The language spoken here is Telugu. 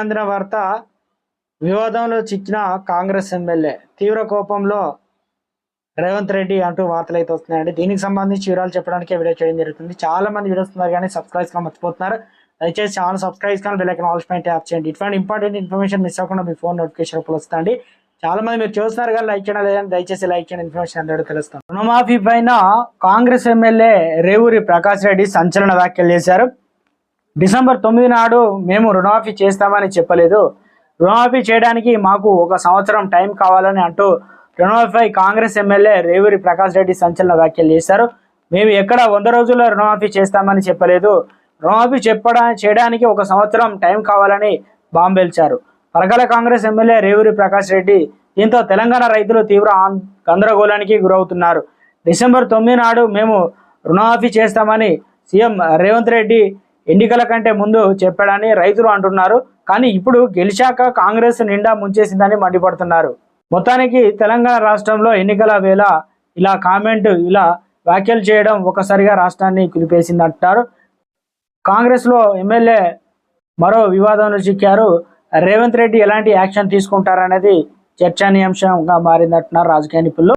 అందిన వార్త వివాదంలో చిక్కిన కాంగ్రెస్ ఎమ్మెల్యే. తీవ్ర కోపంలో రేవంత్ రెడ్డి అంటూ వార్తలు అయితే వస్తున్నాయండి. దీనికి సంబంధించి వివరాలు చెప్పడానికి వీడియో చేయడం జరుగుతుంది. చాలా మంది వీడియోస్ ఉన్నారు కానీ సబ్స్క్రైబ్ కానీ మర్చిపోతున్నారు. దయచేసి ఛానల్ సబ్స్క్రైబ్ కానీ బెల్ ఐకాన్ ఆల్ పైన ట్యాప్ చేయండి. ఇటువంటి ఇంపార్టెంట్ ఇన్ఫర్మేషన్ మిస్ అవ్వకుండా మీ ఫోన్ నోటిఫికేషన్ రూపంలో వస్తుంది చాలా మంది మీరు చూస్తున్నారు కానీ లైక్ చేయడం లేదని దయచేసి లైక్ చేయండి. ఇన్ఫర్మేషన్ అందరూ తెలుస్తాను రుణమాఫీ పైన కాంగ్రెస్ ఎమ్మెల్యే రేవూరి ప్రకాష్ రెడ్డి సంచలన వ్యాఖ్యలు చేశారు. డిసెంబర్ తొమ్మిది నాడు మేము రుణమాఫీ చేస్తామని చెప్పలేదు. రుణమాఫీ చేయడానికి మాకు ఒక సంవత్సరం టైం కావాలని అంటూ రుణమాఫీపై కాంగ్రెస్ ఎమ్మెల్యే రేవూరి ప్రకాష్ రెడ్డి సంచలన వ్యాఖ్యలు చేశారు. మేము ఎక్కడ వంద రోజుల్లో రుణమాఫీ చేస్తామని చెప్పలేదు. రుణమాఫీ చెప్పడా చేయడానికి ఒక సంవత్సరం టైం కావాలని బాంబేల్చారు. పరకాల కాంగ్రెస్ ఎమ్మెల్యే రేవూరి ప్రకాష్ రెడ్డి దీంతో తెలంగాణ రైతులు తీవ్ర గందరగోళానికి గురవుతున్నారు. డిసెంబర్ తొమ్మిది నాడు మేము రుణమాఫీ చేస్తామని సీఎం రేవంత్ రెడ్డి ఎన్నికల కంటే ముందు చెప్పాడని రైతులు అంటున్నారు. కానీ ఇప్పుడు గెలిచాక కాంగ్రెస్ నిండా ముంచేసిందని మండిపడుతున్నారు. మొత్తానికి తెలంగాణ రాష్ట్రంలో ఎన్నికల వేళ ఇలా కామెంట్ ఇలా వ్యాఖ్యలు చేయడం ఒకసారిగా రాష్ట్రాన్ని కుదిపేసిందంటారు. కాంగ్రెస్లో ఎమ్మెల్యే మరో వివాదంలో చిక్కారు. రేవంత్ రెడ్డి ఎలాంటి యాక్షన్ తీసుకుంటారనేది చర్చనీయాంశంగా మారిందంటున్నారు రాజకీయ నిపుణులు.